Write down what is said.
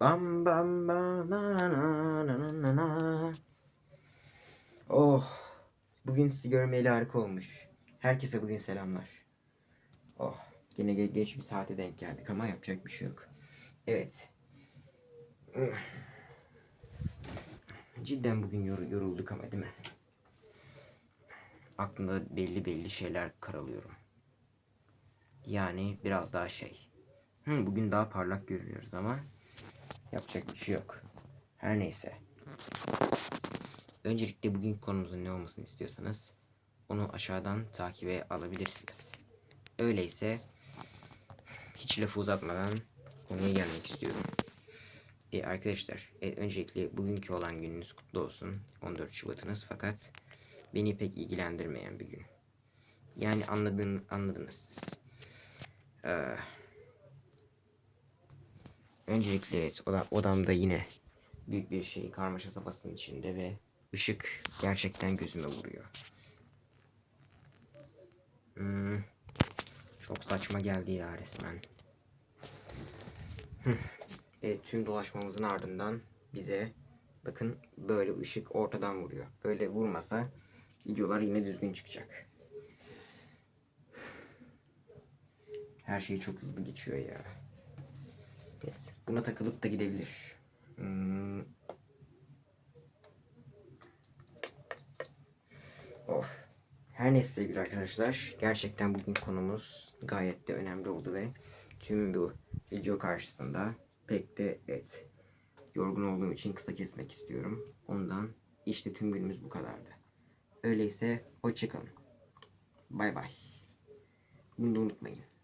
Bam bam bam na na na na na na. Oh. Bugün sizi görmeyeli harika olmuş. Herkese bugün selamlar. Oh. Yine ge- geç bir saate denk geldik ama yapacak bir şey yok. Evet. Cidden bugün yor- yorulduk ama değil mi? Aklımda belli belli şeyler karalıyorum. Yani biraz daha şey. Hı, bugün daha parlak görünüyoruz ama yapacak bir şey yok. Her neyse. Öncelikle bugün konumuzun ne olmasını istiyorsanız onu aşağıdan takibe alabilirsiniz. Öyleyse hiç lafı uzatmadan konuya gelmek istiyorum. E, arkadaşlar e, öncelikle bugünkü olan gününüz kutlu olsun. 14 Şubat'ınız fakat beni pek ilgilendirmeyen bir gün. Yani anladın, anladınız siz. Ee, öncelikle evet oda, odamda yine büyük bir şey karmaşa safhasının içinde ve ışık gerçekten gözüme vuruyor. Hmm, çok saçma geldi ya resmen. Evet, tüm dolaşmamızın ardından bize bakın böyle ışık ortadan vuruyor. Böyle vurmasa videolar yine düzgün çıkacak. Her şey çok hızlı geçiyor ya. Evet, buna takılıp da gidebilir. Hmm. Of. Her neyse sevgili arkadaşlar. Gerçekten bugün konumuz gayet de önemli oldu ve tüm bu video karşısında pek de evet yorgun olduğum için kısa kesmek istiyorum. Ondan işte tüm günümüz bu kadardı. Öyleyse hoşçakalın. Bay bay. Bunu da unutmayın.